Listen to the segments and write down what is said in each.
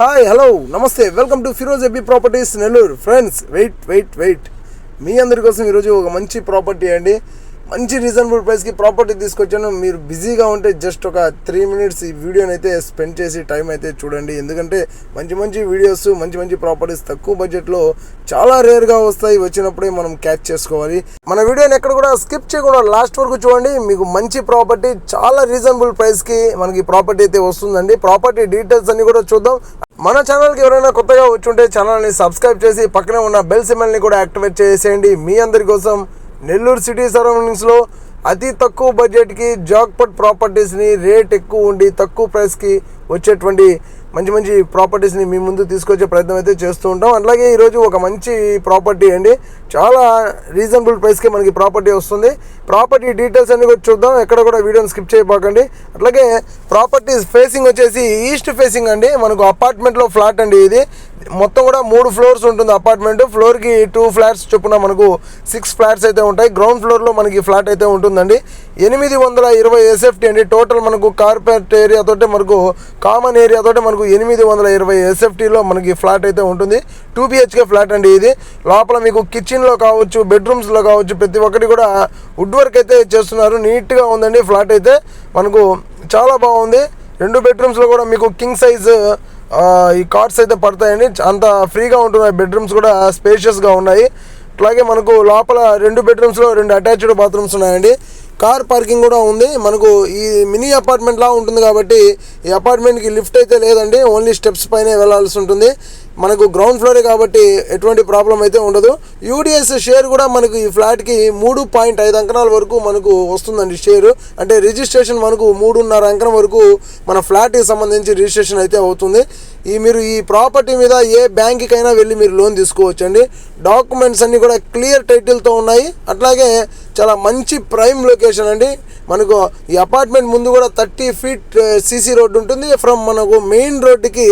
Hi hello నమస్తే welcome to Firoz AB properties Nellore friends wait wait wait మీ అందరి కోసం ఈరోజు ఒక మంచి ప్రాపర్టీ అండి. మంచి రీజనబుల్ ప్రైస్కి ప్రాపర్టీ తీసుకొచ్చాను. మీరు బిజీగా ఉంటే జస్ట్ ఒక త్రీ మినిట్స్ ఈ వీడియోని అయితే స్పెండ్ చేసి టైం అయితే చూడండి. ఎందుకంటే మంచి మంచి వీడియోస్ మంచి మంచి ప్రాపర్టీస్ తక్కువ బడ్జెట్లో చాలా రేర్గా వస్తాయి. వచ్చినప్పుడే మనం క్యాచ్ చేసుకోవాలి. మన వీడియోని ఎక్కడ కూడా స్కిప్ చేయకుండా లాస్ట్ వరకు చూడండి. మీకు మంచి ప్రాపర్టీ చాలా రీజనబుల్ ప్రైస్కి మనకి ప్రాపర్టీ అయితే వస్తుందండి. ప్రాపర్టీ డీటెయిల్స్ అన్ని కూడా చూద్దాం. మన ఛానల్కి ఎవరైనా కొత్తగా వచ్చుంటే ఛానల్ని సబ్స్క్రైబ్ చేసి పక్కనే ఉన్న బెల్ సిమ్మల్ని కూడా యాక్టివేట్ చేసేయండి. మీ అందరి కోసం నెల్లూరు సిటీ సరౌండింగ్స్లో అతి తక్కువ బడ్జెట్కి జాక్పట్ ప్రాపర్టీస్ని రేట్ ఎక్కువ ఉండి తక్కువ ప్రైస్కి వచ్చేటువంటి మంచి మంచి ప్రాపర్టీస్ని మీ ముందు తీసుకొచ్చే ప్రయత్నం అయితే చేస్తూ ఉంటాం. అట్లాగే ఈరోజు ఒక మంచి ప్రాపర్టీ అండి చాలా రీజనబుల్ ప్రైస్కే మనకి ప్రాపర్టీ వస్తుంది. ప్రాపర్టీ డీటెయిల్స్ అన్ని కూడా చూద్దాం. ఎక్కడ కూడా వీడియోని స్కిప్ చేయబాకండి. అట్లాగే ప్రాపర్టీస్ ఫేసింగ్ వచ్చేసి ఈస్ట్ ఫేసింగ్ అండి. మనకు అపార్ట్మెంట్లో ఫ్లాట్ అండి ఇది. మొత్తం కూడా మూడు ఫ్లోర్స్ ఉంటుంది అపార్ట్మెంట్ ఫ్లోర్కి టూ ఫ్లాట్స్ చొప్పున మనకు సిక్స్ ఫ్లాట్స్ అయితే ఉంటాయి. గ్రౌండ్ ఫ్లోర్లో మనకి ఫ్లాట్ అయితే ఉంటుందండి. ఎనిమిది వందల ఇరవై ఎస్ఎఫ్టీ అండి. టోటల్ మనకు కార్పెట్ ఏరియా తోటి మనకు కామన్ ఏరియా తోటి మనకు ఎనిమిది వందల ఇరవై ఎస్ఎఫ్టీలో మనకి ఫ్లాట్ అయితే ఉంటుంది. టూ బిహెచ్కే ఫ్లాట్ అండి ఇది. లోపల మీకు కిచెన్లో కావచ్చు బెడ్రూమ్స్లో కావచ్చు ప్రతి ఒక్కటి కూడా వుడ్ వర్క్ అయితే చేస్తున్నారు. నీట్గా ఉందండి ఫ్లాట్ అయితే. మనకు చాలా బాగుంది. రెండు బెడ్రూమ్స్లో కూడా మీకు కింగ్ సైజ్ ఈ కార్డ్స్ అయితే పడతాయండి. అంత ఫ్రీగా ఉంటున్నాయి. బెడ్రూమ్స్ కూడా స్పేషియస్గా ఉన్నాయి. అట్లాగే మనకు లోపల రెండు బెడ్రూమ్స్లో రెండు అటాచ్డ్ బాత్రూమ్స్ ఉన్నాయండి. కార్ పార్కింగ్ కూడా ఉంది. మనకు ఈ మినీ అపార్ట్మెంట్ లా ఉంటుంది కాబట్టి ఈ అపార్ట్మెంట్కి లిఫ్ట్ అయితే లేదండి. ఓన్లీ స్టెప్స్ పైనే వెళ్ళాల్సి ఉంటుంది. మనకు గ్రౌండ్ ఫ్లోరే కాబట్టి ఎటువంటి ప్రాబ్లం అయితే ఉండదు. యూడిఎస్ షేర్ కూడా మనకు ఈ ఫ్లాట్కి మూడు పాయింట్ ఐదు అంకణాల వరకు మనకు వస్తుందండి షేర్ అంటే రిజిస్ట్రేషన్ మనకు మూడున్నర అంకణం వరకు మన ఫ్లాట్కి సంబంధించి రిజిస్ట్రేషన్ అయితే అవుతుంది. ఈ మీరు ఈ ప్రాపర్టీ మీద ఏ బ్యాంక్కైనా వెళ్ళి మీరు లోన్ తీసుకోవచ్చండి. డాక్యుమెంట్స్ అన్నీ కూడా క్లియర్ టైటిల్తో ఉన్నాయి. అట్లాగే చాలా మంచి ప్రైమ్ లొకేషన్ అండి. మనకు ఈ అపార్ట్మెంట్ ముందు కూడా థర్టీ ఫీట్ సీసీ రోడ్డు ఉంటుంది. ఫ్రమ్ మనకు మెయిన్ రోడ్డుకి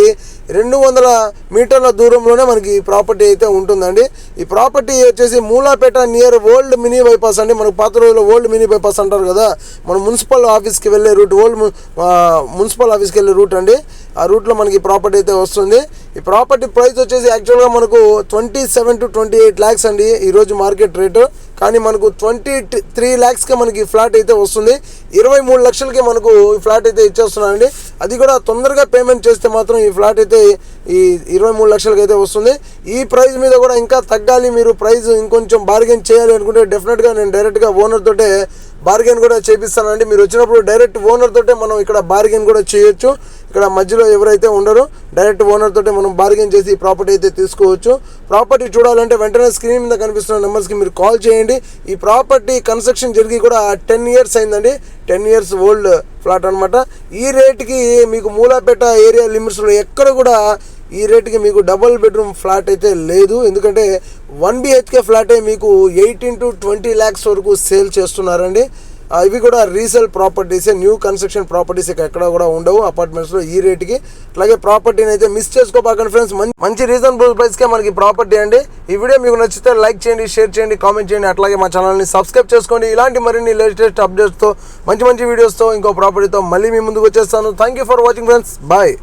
రెండు వందల మీటర్ల దూరంలోనే మనకి ఈ ప్రాపర్టీ అయితే ఉంటుందండి. ఈ ప్రాపర్టీ వచ్చేసి Moolapet near old mini bypass అండి. మనకు పాత రోజుల్లో ఓల్డ్ మినీ బైపాస్ అంటారు కదా. మన మున్సిపల్ ఆఫీస్కి వెళ్ళే రూట్ ఓల్డ్ మున్సిపల్ ఆఫీస్కి వెళ్ళే రూట్ అండి. ఆ రూట్లో మనకి ప్రాపర్టీ అయితే వస్తుంది. ఈ ప్రాపర్టీ ప్రైస్ వచ్చేసి యాక్చువల్గా మనకు twenty seven to twenty eight lakhs అండి ఈరోజు మార్కెట్ రేటు కానీ మనకు ట్వంటీ త్రీ ల్యాక్స్కి మనకి ఫ్లాట్ అయితే వస్తుంది. ఇరవై మూడు లక్షలకి మనకు ఈ ఫ్లాట్ అయితే ఇచ్చేస్తున్నారండి. అది కూడా తొందరగా పేమెంట్ చేస్తే మాత్రం ఈ ఫ్లాట్ అయితే ఈ ఇరవై మూడు లక్షలకి అయితే వస్తుంది. ఈ ప్రైస్ మీద కూడా ఇంకా తగ్గాలి. మీరు ప్రైస్ ఇంకొంచెం బార్గెన్ చేయాలి అనుకుంటే డెఫినెట్గా నేను డైరెక్ట్గా ఓనర్ తోటే బార్గెన్ కూడా చేపిస్తానండి. మీరు వచ్చినప్పుడు డైరెక్ట్ ఓనర్ తోటే మనం ఇక్కడ బార్గెన్ కూడా చేయొచ్చు. ఇక్కడ మధ్యలో ఎవరైతే ఉండరో డైరెక్ట్ ఓనర్ తోటి మనం బార్గెన్ చేసి ఈ ప్రాపర్టీ అయితే తీసుకోవచ్చు. ప్రాపర్టీ చూడాలంటే వెంటనే స్క్రీన్ మీద కనిపిస్తున్న నెంబర్స్కి మీరు కాల్ చేయండి. ఈ ప్రాపర్టీ కన్స్ట్రక్షన్ జరిగి కూడా టెన్ ఇయర్స్ అయిందండి. టెన్ ఇయర్స్ ఓల్డ్ ఫ్లాట్ అనమాట ఈ రేట్కి మీకు మూలాపేట ఏరియా లిమిట్స్లో ఎక్కడ కూడా ఈ రేట్కి మీకు డబుల్ బెడ్రూమ్ ఫ్లాట్ అయితే లేదు. ఎందుకంటే వన్ బిహెచ్కే ఫ్లాటే మీకు ఎయిటీన్ టు ట్వంటీ ల్యాక్స్ వరకు సేల్ చేస్తున్నారండి. ఇవి కూడా రీసేల్ ప్రాపర్టీసే న్యూ కన్స్ట్రక్షన్ ప్రాపర్టీస్ ఇక ఎక్కడ కూడా ఉండవు అపార్ట్మెంట్స్లో ఈ రేట్కి అలాగే ప్రాపర్టీని అయితే మిస్ చేసుకోబాకండి ఫ్రెండ్స్ మంచి రీజనబుల్ ప్రైస్కే మనకి ప్రాపర్టీ అండి. ఈ వీడియో మీకు నచ్చితే లైక్ చేయండి షేర్ చేయండి కామెంట్ చేయండి. అట్లాగే మా ఛానల్ని సబ్స్క్రైబ్ చేసుకోండి. ఇలాంటి మరిన్ని లేటెస్ట్ అప్డేట్స్తో మంచి మంచి వీడియోస్తో ఇంకో ప్రాపర్టీతో మళ్ళీ మీ ముందుకు వచ్చేస్తాను. Thank you for watching friends bye